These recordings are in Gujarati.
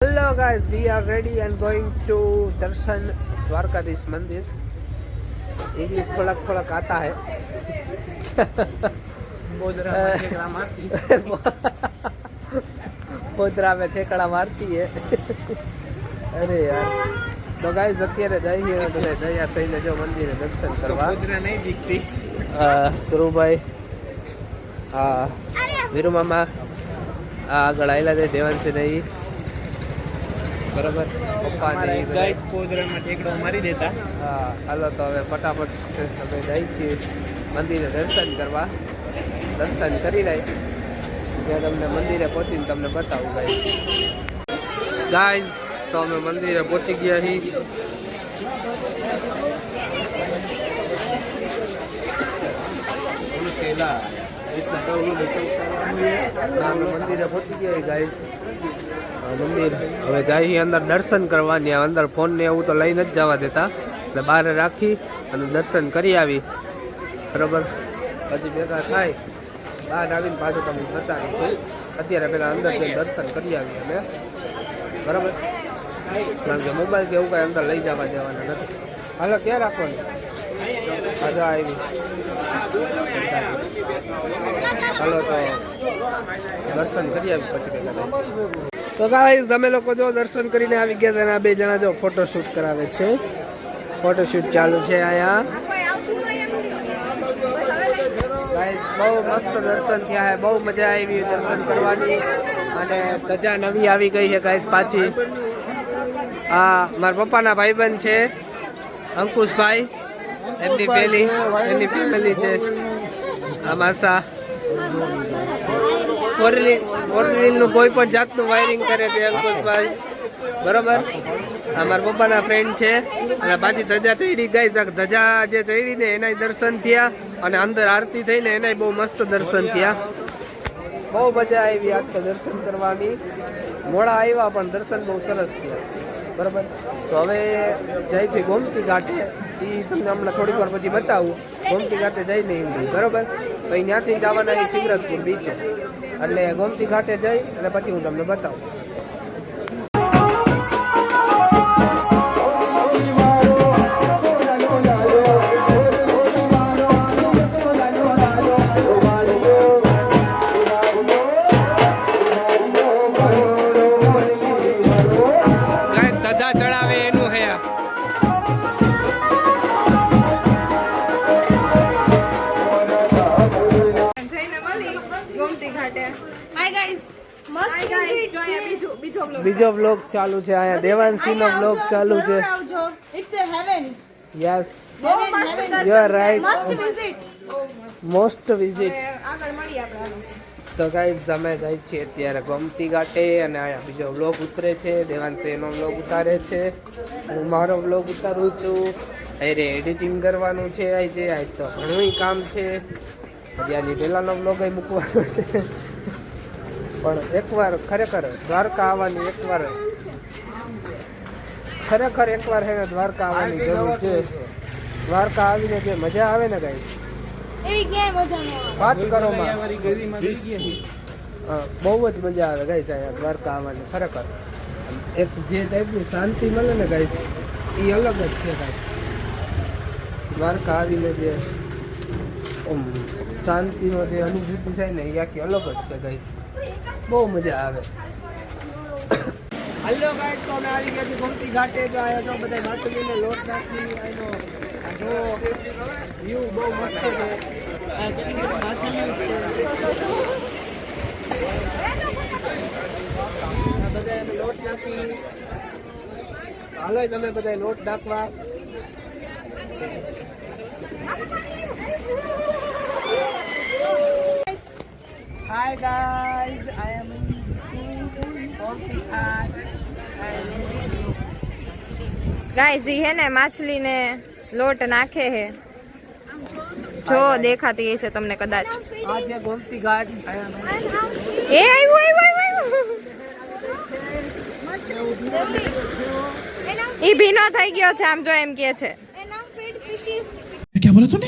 Hello guys we are ready and going to દર્શન દ્વારકાધીશ મંદિર ઇંગ્લિશ થોડાક થોડાક આતા હે. ગોધરા મેં ઠેકડા મારતી. હે. અરે યાર. તો ગાઈઝ અત્યારે જઈએ બધા. તૈયાર થઈને જો મંદિરે દર્શન કરવા. નહીં દીખતી ધ્રુવભાઈ. હા વીરુ મામા. આગળ આવેલા છે દેવાંશી નહીં બરાબર? પપ્પા. ગાઈસ પોદરામાં ટેકડો મારી દેતા. હા હાલો તો હવે ફટાફટ અમે જઈએ છીએ મંદિરે દર્શન કરવા. દર્શન કરી લઈ ત્યાં તમને મંદિરે પહોંચીને તમને બતાવું ગાઈઝ ગાઈઝ તો અમે મંદિરે પહોંચી ગયા છીએ. મંદિરે પહોંચી ગયા ગાઈઝ મંદિર. હવે જઈએ અંદર દર્શન કરવા, ત્યાં અંદર ફોન ને એવું તો લઈને જ જવા દેતા. એટલે બહાર રાખી અને દર્શન કરી આવી. બરાબર? પછી ભેગા થાય. બહાર આવીને પાછું તમને બતાવીશું. અત્યારે પેલા અંદર દર્શન કરી આવી અમે. બરાબર? કારણ કે મોબાઈલ કે એવું કાંઈ અંદર લઈ જવા જવાના નથી. હાલો, ક્યાં રાખવાનું? મજા આવી. હાલો, તો દર્શન કરી આવી પછી પેલા તો ગાઈસ તમે લોકો જો દર્શન કરીને આવી ગયા અને આ બે જણા જો ફોટોશૂટ કરાવે છે. ફોટોશૂટ ચાલુ છે અહીંયા. ગાઈસ બહુ મસ્ત દર્શન થયા છે. બહુ મજા આવી દર્શન કરવાની. અને ધજા નવી આવી ગઈ છે ગાઈસ પાછી. આ મારા પપ્પાના ભાઈબંધ છે, અંકુશભાઈ. એમની પહેલી એમની ફેમિલી છે, આ માસા. નું કોઈ પણ જાતનું વાયરિંગ કરે છે, અંકુશભાઈ. બરોબર? અમારા પપ્પાના ફ્રેન્ડ છે. અને પાછી ધજા ચડી ગઈ ધજા જે ચડી ને એના દર્શન થયા અને અંદર આરતી થઈને એના બહુ મસ્ત દર્શન થયા. બહુ મજા આવી આજ દર્શન કરવાની. મોડા આવ્યા પણ દર્શન બહુ સરસ થયા. બરાબર? તો હવે જાય છે ગોમતી ઘાટે. એ તમને હમણાં થોડીક વાર પછી બતાવું. ગોમતી ઘાટે જઈને બરાબર? પછી ત્યાંથી જવાના એ સિમરતપુર બીચે એટલે ગોમતી ઘાટે જઈ અને પછી હું તમને બતાવું. બ્લોગ ચાલુ છે અહીંયા દેવાંશી નો બ્લોગ ચાલુ છે. It's a heaven yes you are right most visit most visit આગળ મળી આપણે. તો ગાઈઝ અમે જાય છીએ અત્યારે ગમતી ઘાટે અને અહીંયા બીજો વ્લોગ ઉતરે છે દેવાંશ એનો વ્લોગ ઉતારે છે. હું મારો વ્લોગ ઉતારું છું. અરે એડિટિંગ કરવાનું છે આજે આજ તો ઘણું કામ છે. હજી આજે પહેલાંનો વ્લોગ મૂકવાનો છે. પણ એકવાર ખરેખર દ્વારકા આવવાની એકવાર ખરેખર એકવાર છે દ્વારકા આવવાની જરૂર છે. દ્વારકા આવીને જે મજા આવે ને આવે. વાત કરો. હા, બહુ જ મજા આવે ગાઈસ અહીંયા દ્વારકા આવવાની ખરેખર. એક જે ટાઈપની શાંતિ મળે ને ગાઈસ એ અલગ જ છે ગાઈસ. દ્વારકા આવીને જે આમ શાંતિનો જે અનુભૂતિ થાય ને એ આખી અલગ જ છે ગાઈસ બહુ મજા આવે. હલો ગાઈસ તો અમે આવી ગયા ગોમતી ઘાટે. તો આયા જો બધા માછલીને લોટ નાખી, આનો જો વ્યૂ બહુ મસ્ત છે. આ કેટલી માછલીઓ છે. બધા લોટ નાખી. હાલો તમે બધા લોટ નાખવા હાય ગાઈઝ આઈ એમ ગાઈસ ઈ હે ને માછલીને લોટ નાખે હે જો દેખાતી હશે તમને કદાચ આ છે ગોમતી ઘાટ એ આવ્યું આવ્યું આવ્યું ઈ ભીનો થઈ ગયો છે આમ જો એમ કે છે क्या बोला तूने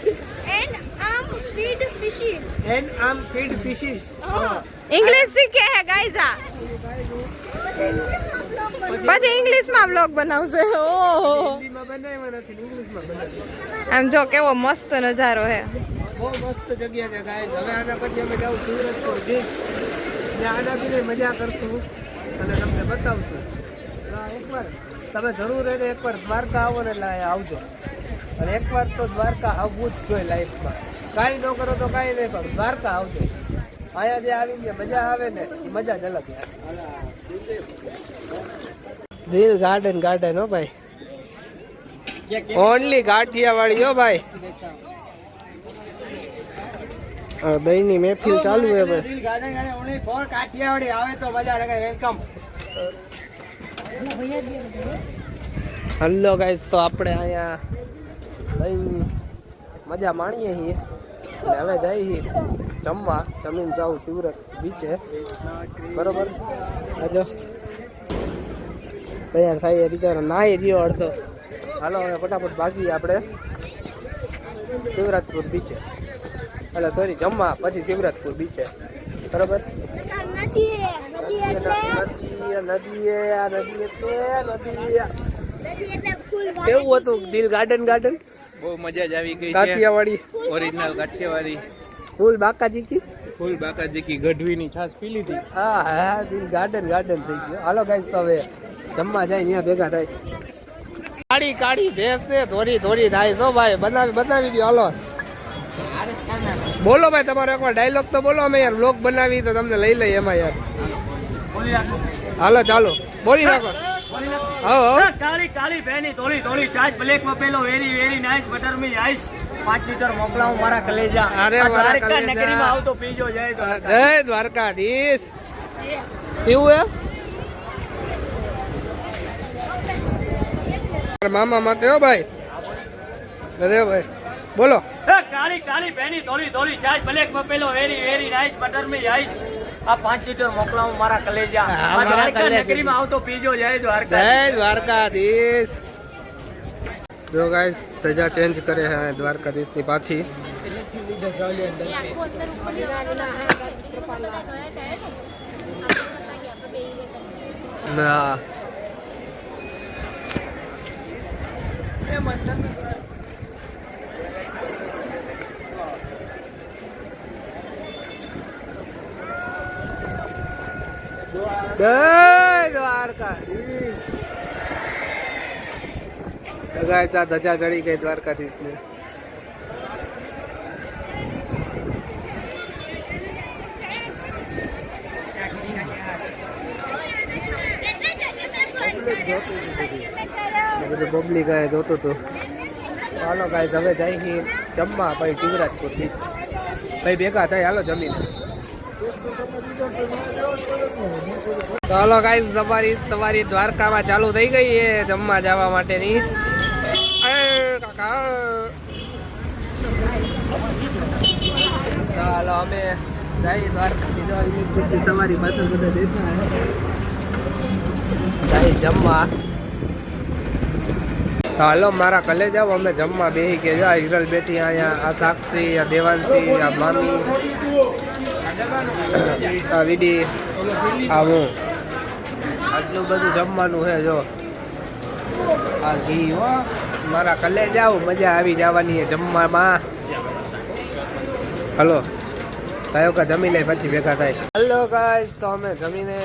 હું એન્ડ આમ ફીડ ફિશિસ ઇંગ્લિશ શીખે હે ગાઈઝ પછી ઇંગ્લિશમાં બ્લોગ બનાવશે. ઓહો. ઇંગ્લિશમાં આમ જો કેવો મસ્ત નજારો હે. બહુ મસ્ત જગ્યા છે ગાઈસ હવે આના પછી અમે જાવ સુરતપુર બીચ ને આનાથી મજા કરશું અને તમને બતાવશું. એકવાર. તમે જરૂર એને એકવાર દ્વારકા આવો ને એટલે આવજો. અને એકવાર તો દ્વારકા આવવું જ જોઈએ લાઈફમાં કાંઈ ન કરો તો કાંઈ નહીં પણ દ્વારકા આવજો. અહીંયા જે આવી ગયા મજા આવે ને એ મજા જ અલગ દિલ ગાર્ડન ગાર્ડન હો ભાઈ. ઓનલી ગાંઠિયા વાળી હો ભાઈ. દહીં ની મહેફિલ ચાલુ હે ભાઈ. હલો ગાઈસ તો આપણે અહીંયા દહીં મજા માણીએ છીએ. અને હવે જઈએ જમવા. જમીન જાઉં સુરત બીચે બરોબર? આજો તૈયાર થાય બિચારો. નાહી રહ્યો અડધો. હાલો હવે ફટાફટ ભાગીએ આપણે. શિવરાજપુર બીચે એટલે સોરી જમવા. પછી શિવરાજપુર બીચે બરોબર? કેવું હતું? દિલ ગાર્ડન ગાર્ડન બહુ મજા જ આવી ગઈ છે. કાઠિયાવાડી ઓરિજિનલ કાઠિયાવાડી ફૂલ બાકાજી કી? ફૂલ બાકાજી કી ગઢવીની છાશ પી લીધી. હા હા દિલ ગાર્ડન ગાર્ડન થઈ ગયું. હાલો ગાઈસ તો હવે જમવા જાય અહીંયા ભેગા થાય. કાળી કાળી ભેંસ ને ધોરી ધોરી થાય. છો ભાઈ બનાવી બનાવી દો હાલો. બોલો ભાઈ તમારો એકવાર ડાયલોગ તો બોલો અમે યાર બ્લોગ બનાવી તો તમને લઈ લઈએ એમાં યાર. હાલો ચાલો. બોલી નાખો. કાળી કાળી બેની ધોળી ધોળી ચાજ બ્લેક પેલો વેરી વેરી નાઈસ બટર મી આઈસ પાંચ લીટર મોકલાવું મારા કલેજા. અરે દ્વારકા. નગરીમાં આવતો પીજો જય દ્વારકા. જય દ્વારકાધીશ. કેવું હે મામા માટે હો ભાઈ? અરે ભાઈ બોલો. એ કાળી કાળી બેની ધોળી ધોળી ચાજ બ્લેક પેલો વેરી વેરી નાઈસ બટર મી આઈસ આ પાંચ લીટર મોકલાવું મારા કલેજા. હા, આ મારા દ્વારકા કલેજા. નગરીમાં આવતો પીજો જય દ્વારકા. જય દ્વારકાધીશ. જો ગાઈસ ધજા ચેન્જ કરે છે દ્વારકાધીશની પાછી. ના. જય દ્વારકાધીશ. આ ધજા ચડી ગઈ દ્વારકાધીશ ને બધું બબલી ગાય જોતું તો હાલો ગાય હવે જાય જમવા પછી શિવરાજપુર બીચ ભાઈ ભેગા થાય, હાલો જમીન. તો હાલો સવારી સવારી દ્વારકામાં ચાલુ થઈ ગઈ છે. જમવા જવા માટેની. હાલો, અમે જઈ દ્વારકા સવારી પાછળ બધા જઈ જમવા. હાલો, મારા કલે જાવ અમે જમવા બેહી કે જા હિરલ બેઠી અહીંયા, આ સાક્ષી, આ દેવાંશી, આ મામી. આ વિડી આ હું આટલું બધું જમવાનું છે, જો. આ ઘી, હો. મારા કલે જાવ મજા આવી જવાની જમવામાં. હલો. કયો કા જમી લે, પછી ભેગા થાય. હલો ગાઈસ તો અમે જમીને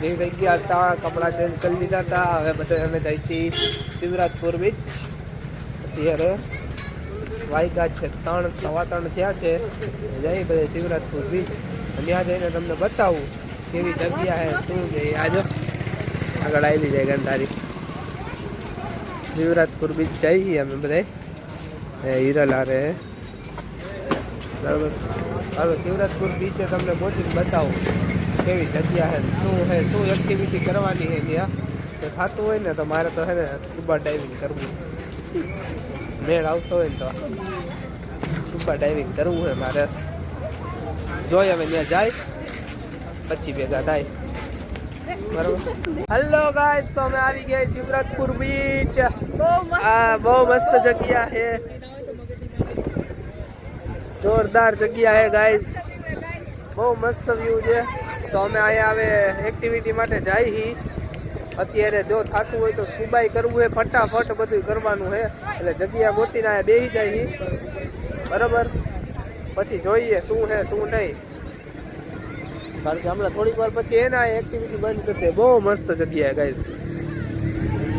બે થઈ ગયા હતા, કપડાં ચેન્જ કરી લીધા હતા. હવે બધા અમે જઈ છીએ શિવરાજપુર બીચ અત્યારે વાયગા છે, ત્રણ સવા ત્રણ થયા છે. જઈ બધે શિવરાજપુર બીચ. ત્યાં જઈને તમને બતાવું કેવી જગ્યા છે શું છે આજે આગળ આવી જાય ગંધારી. શિવરાજપુર બીચ જઈએ અમે બધે હિરલ હારે. બરાબર. હાલો, શિવરાજપુર બીચે તમને પહોંચીને બતાવું. કેવી જગ્યા છે શું છે શું એક્ટિવિટી કરવાની છે ત્યાં? થતું હોય ને તો મારે તો છે ને સ્કૂબા ડાઇવિંગ કરવું મેળ આવતો હોય તો સ્કૂબા ડાઇવિંગ કરવું હોય મારે. જોઈએ અમે ત્યાં જાય, પછી ભેગા થાય. બરોબર? હેલો ગાઈસ તો અમે આવી ગયા શિવરાજપુર બીચ આ બહુ મસ્ત જગ્યા છે. જોરદાર જગ્યા છે ગાઈસ બહુ મસ્ત વ્યૂ છે. તો અમે અહીંયા હવે એક્ટિવિટી માટે જાય હી. અત્યારે જો થતું હોય તો સુબાઈ કરવું હે ફટાફટ બધું કરવાનું છે એટલે જગ્યા ગોતીને અહીંયા બેસી જાય હી. બરાબર? પછી જોઈએ શું છે શું નહીં. કારણ કે હમણાં થોડીક વાર પછી એના એક્ટિવિટી બંધ કરી દે. બહુ મસ્ત જગ્યા ગાઈસ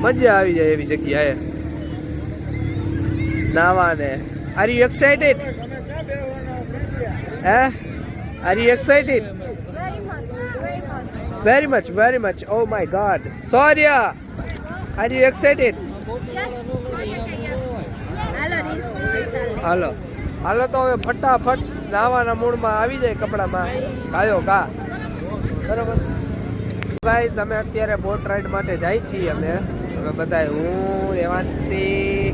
મજા આવી જાય એવી જગ્યા છે નાવાને. આર યુ એક્સાઇટેડ હે? Are you excited very much very much oh my god Shaurya are you excited હાલો. હાલો તો હવે ફટાફટ નાવાના મૂડમાં આવી જાય કપડામાં. કાયો કા બરાબર? ગાઈસ, અમે અત્યારે બોટ રાઈડ માટે જાય છીએ અમે. અમે બધા હું રેવાંશી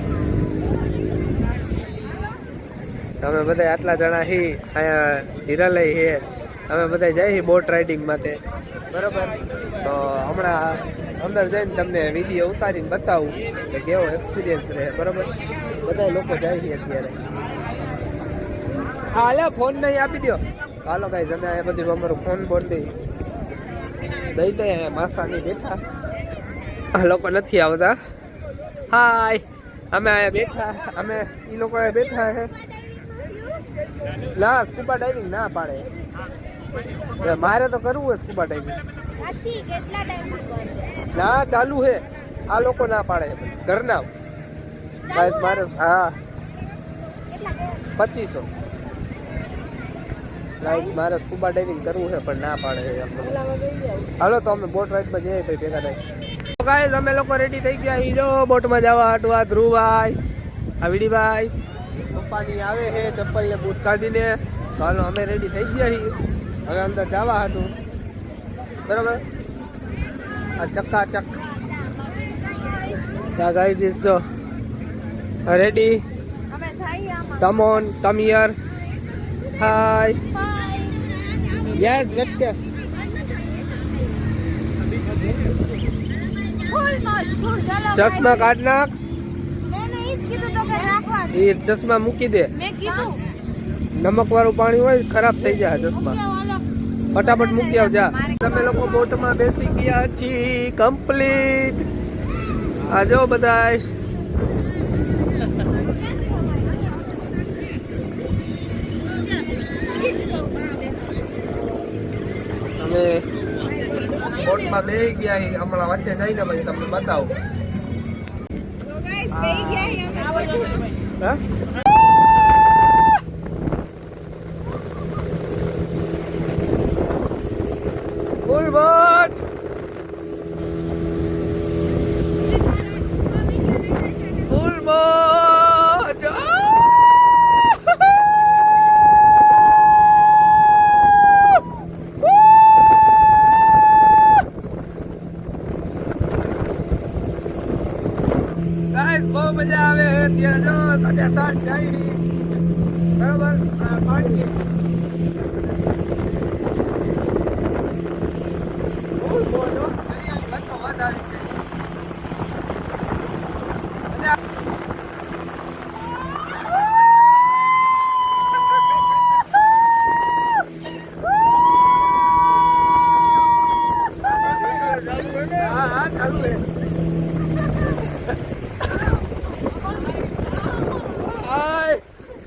અમે બધા આટલા જણા હી, અહીંયા હિરાલય હે. અમે બધા જાય બોટ રાઇડિંગ માટે. બરોબર? તો હમણાં અંદર જઈને તમને વીડિયો ઉતારીને બતાવું કે કેવો એક્સપિરિયન્સ રહે, બરાબર? બધા લોકો જાય છે અત્યારે. હા હાલો ફોન નહીં આપી દો હાલો કાંઈ તમે અહીંયા બધું અમારો ફોન બોન નહીં દઈ દે, માસાની બેઠા. લોકો નથી આવતા. હાય અમે અહીંયા બેઠા, અમે એ લોકો બેઠા છે. ના સ્કૂબા ડાઇવિંગ ના પાડે. મારે તો કરવું હોય સ્કૂબા ડાઇવિંગ ના ચાલુ હે. આ લોકો ના પાડે ઘરના. ગાઈસ મારે હા? પચીસો. ગાઈસ મારે સ્કૂબા ડાઇવિંગ કરવું છે પણ ના પાડે હાલો તો અમે બોટ રાઈડમાં જઈએ ભાઈ ભેગા થાય. ગાઈઝ અમે લોકો રેડી થઈ ગયા. ઈ જો બોટમાં જવા હટવા ધ્રુવભાઈ આ વિડીભાઈ પપ્પાની આવે છે ચપ્પલ ને બૂટ કાઢીને. તો હાલો અમે રેડી થઈ ગયા છીએ. હવે અંદર જવા હતું. બરાબર? આ ચક્કા ચક ગાઈસ ઇઝ જો. રેડી તમોન તમિયર હાય યસ ચાલો ચશ્મા કાઢ નાખ. એ ચશ્મા મૂકી દે. નમક વાળું પાણી હોય ખરાબ થઈ જાય ચશ્મા. ફટાફટ મૂકી આવજા. તમે લોકો બોટમાં બેસી ગયા છી કમ્પ્લીટ આજો બધાય. અમે બોટમાં બે ગયા. હમણાં વચ્ચે જઈને પછી તમને બતાવું. હા? Full boat full boat guys બહુ મજા આવે અત્યારે જો સાડા સાત જાય બરાબર આ પાણી ફૂલ બોટ હો. દરિયાની બસો વધારે છે. મજા હા હા ચાલુ છે હાય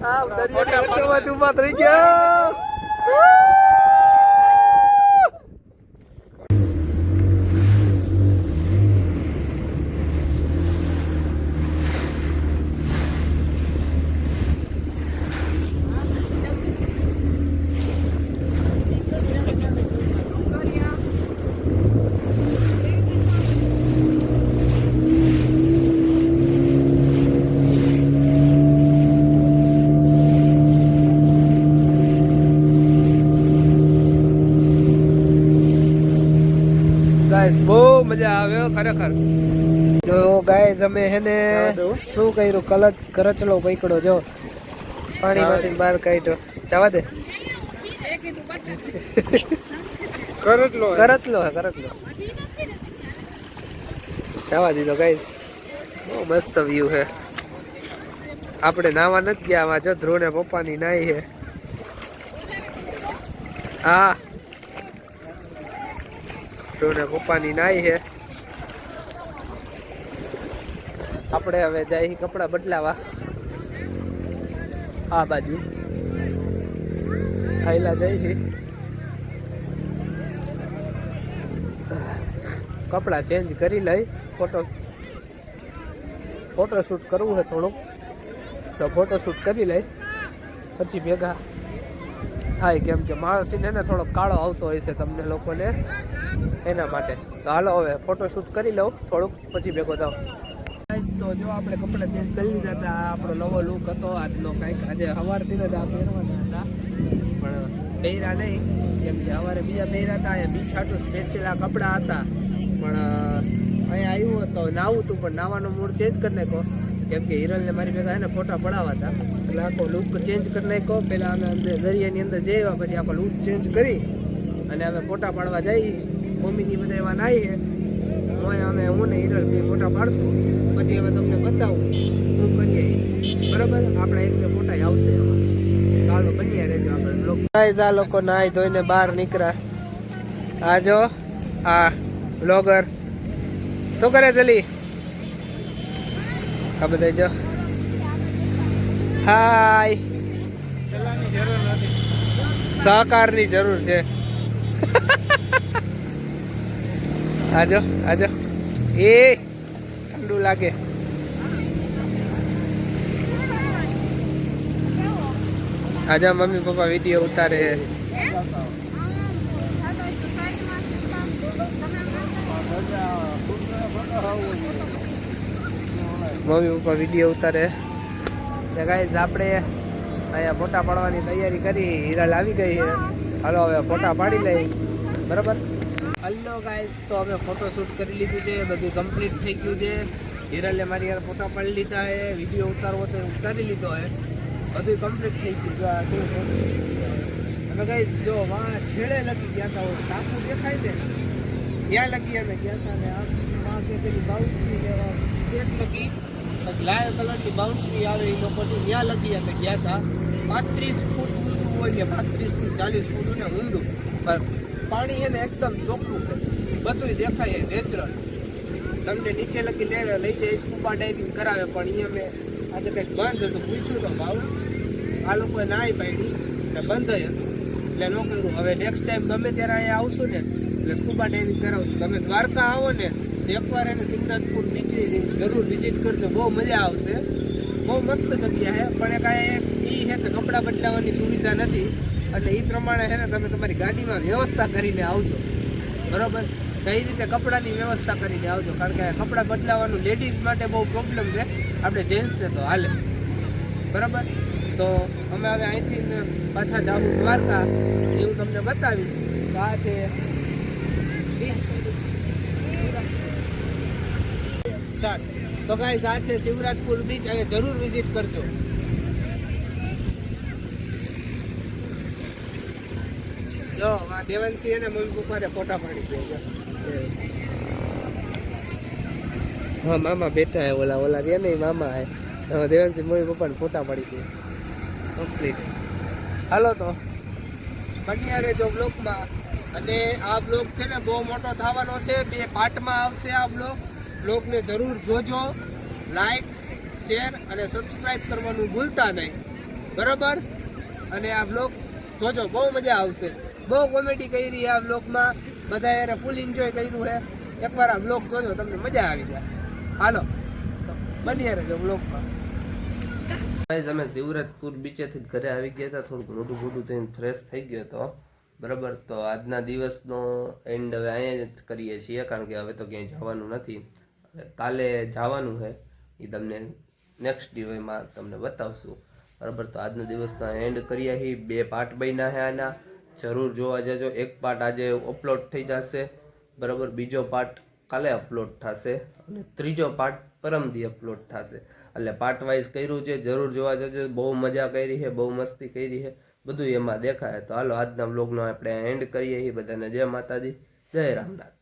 આ દરિયાની વચ્ચોવચ ઊભા થઈ ગયા ગાઈસ બહુ મજા આવ્યો ખરેખર. જો ગાઈઝ અમે હેને શું કર્યું? કલચ કરચલો પકડો જો. પાણીમાંથી બહાર કાઢ્યો. જવા દે. કરચલો કરચલો હે કરચલો. જવા દીધો ગાઈઝ બહુ મસ્ત વ્યૂ હે. આપણે નાવા નથી ગયા આમાં જો ધ્રુણે પપ્પાની નાઈ હે. હા. ધ્રુણે પપ્પાની નાઈ છે આપણે હવે જાય કપડાં બદલાવા. આ બાજુ. ખાઈલા જઈ કપડાં ચેન્જ કરી લઈ. ફોટો ફોટોશૂટ કરવું છે થોડુંક. તો ફોટોશૂટ કરી લઈ. પછી ભેગા. થાય કેમ કે માણસીને ને થોડોક કાળો આવતો હોય છે તમને લોકોને. એના માટે. તો હાલો હવે ફોટોશૂટ કરી લઉં થોડુંક, પછી ભેગો થાવ. તો જો આપણે કપડાં ચેન્જ કરી લીધા હતા આપણો નવો લુક હતો, આજનો કંઈક, આજે સવારથી જ આ પહેરવાના હતા. પણ પહેર્યા નહીં, કેમ કે સવારે બીજા પહેર્યા હતા, અહીંયા બીચ હાટું સ્પેશિયલ આ કપડાં હતા. પણ અહીંયા આવ્યું તો નાવું હતું, પણ નાવાનો મૂડ ચેન્જ કરી નાખો કેમ કે હિરલને મારી ભેગા એને ફોટા પડાવવા હતા. એટલે આખો લુક ચેન્જ કરી નાખો પહેલાં અમે અંદર દરિયાની અંદર જઈ પછી આખો લુક ચેન્જ કરી. અને અમે ફોટા પાડવા જઈએ મમ્મીની બધા એવા નાઈ હું અમે હું ને હિરલ બે ફોટા પાડશું. પછી અમે તમને બતાવું હું કરીએ. બરાબર? આપણા એક બે ફોટા આવશે ચાલો બન્યા રહેજો આપણે બ્લોગ આ લોકો નાઈ ધોઈને બહાર નીકળ્યા. આ જો આ બ્લોગર શું કરે ચલી આ બધા જો. હાય સહકારની જરૂર છે. આજો આજો. એ, ઠંડુ લાગે. આજા, મમ્મી, પપ્પા વીડિયો ઉતારે. મમ્મી, પપ્પા વીડિયો ઉતારે. ગાઈઝ આપણે અહીંયા ફોટા પાડવાની તૈયારી કરી. હિરાલ આવી ગઈ હાલો, હવે ફોટા પાડી લઈ. બરાબર? હલો ગાઈસ તો અમે ફોટોશૂટ કરી લીધું છે. બધું કમ્પ્લીટ થઈ ગયું છે. હિરલે મારી યાર ફોટા પાડી લીધા છે. વીડિયો ઉતારવો તો ઉતારી લીધો છે. બધું કમ્પ્લીટ થઈ ગયું જો આ છે. અને ગાઈસ જો વાં છેડે લગી ગયા હતા. ટાપુ દેખાય ને? ત્યાં લગી અમે ગયા હતા ને આ કે પેલી બાઉન્ડ્રી લેવા લગી. લાલ કલરની બાઉન્ડ્રી આવે એ લોકોની ત્યાં લગી અમે ગયા હતા. પાંત્રીસ ફૂટ ઊંડું હોય ને પાંત્રીસથી ચાલીસ ફૂટ ને ઊંડું. પણ પાણી એને એકદમ ચોખ્ખું બધું દેખાય નેચરલ તમને નીચે લખી લે લઈ જાય સ્કૂબા ડાઇવિંગ કરાવે, પણ એ અમે આજે કંઈક બંધ હતું, પૂછ્યું તો ભાવ આ લોકોએ નાઈ પાડી ને બંધ જ હતું. એટલે ન કર્યું હવે નેક્સ્ટ ટાઈમ ગમે ત્યારે અહીંયા આવશું ને, એટલે સ્કૂબા ડાઇવિંગ કરાવશું. તમે દ્વારકા આવો ને એકવાર એને શિવરાજપુર બીચ જરૂર વિઝિટ કરજો. બહુ મજા આવશે. બહુ મસ્ત જગ્યા છે, પણ એક એ છે કે કપડાં બદલાવાની સુવિધા નથી. એટલે એ પ્રમાણે છે ને તમે તમારી ગાડીમાં વ્યવસ્થા કરીને આવજો. બરાબર? કઈ રીતે કપડાની વ્યવસ્થા કરીને આવજો. કારણ કે કપડાં બદલાવાનું લેડીઝ માટે બહુ પ્રોબ્લેમ છે. આપણે જેન્ટ્સને તો હાલે. બરાબર? તો અમે હવે અહીંથી પાછા જાવું દ્વારકા. એ હું તમને બતાવીશ. તો આ છે. તો ગાઈસ આ છે શિવરાજપુર બીચ અહીંયા જરૂર વિઝિટ કરજો જો આ દેવાંશી અને મમ્મી પપ્પાને ફોટા પાડી દે હા મામા બેઠા હે ઓલા ઓલા રે નહીં મામા હે. દેવાંશી મમ્મી પપ્પાને ફોટા પાડી દે. કમ્પ્લીટ હાલો તો. બન્યા રહેજો બ્લોગમાં અને આ બ્લોગ છે ને બહુ મોટો થવાનો છે. બે પાર્ટમાં આવશે આ બ્લોગ બ્લોગને જરૂર જોજો. લાઈક શેર અને સબસ્ક્રાઈબ કરવાનું ભૂલતા નહીં. બરાબર? અને આ બ્લોગ જોજો. બહુ મજા આવશે. બહુ કોમેડી કરી આ બ્લોગમાં બધા યાર ફૂલ એન્જોય કર્યું છે. એકવાર આ બ્લોગ જોજો, તમને મજા આવી જાય. હાલો, બની રહેજો બ્લોગમાં ભાઈ અમે શિવરાજપુર બીચેથી ઘરે આવી ગયા હતા. થોડુંક મોટું મોટું થઈને ફ્રેશ થઈ ગયો હતો. બરાબર, તો આજના દિવસનો એન્ડ હવે અહીંયા જ કરીએ છીએ, કારણ કે હવે તો ક્યાંય જવાનું નથી. કાલે જવાનું છે. એ તમને નેક્સ્ટ ડીવેમાં તમને બતાવશું. બરાબર, તો આજના દિવસનો એન્ડ કરીએ છીએ બે પાર્ટ બન્યા છે આના. જરૂર જોવા જજો. એક પાર્ટ આજે અપલોડ થઈ જશે. બરાબર? બીજો પાર્ટ કાલે અપલોડ થશે. અને ત્રીજો પાર્ટ પરમદી અપલોડ થશે. એટલે પાર્ટ વાઇઝ કર્યું છે. જરૂર જોવા જજો. બહુ મજા કરી છે. બહુ મસ્તી કરી છે. બધું એમાં દેખાય. તો હાલો, આજના બ્લોગનો આપણે એન્ડ કરીએ એ બધાને જય માતાજી. જય રામનાથ.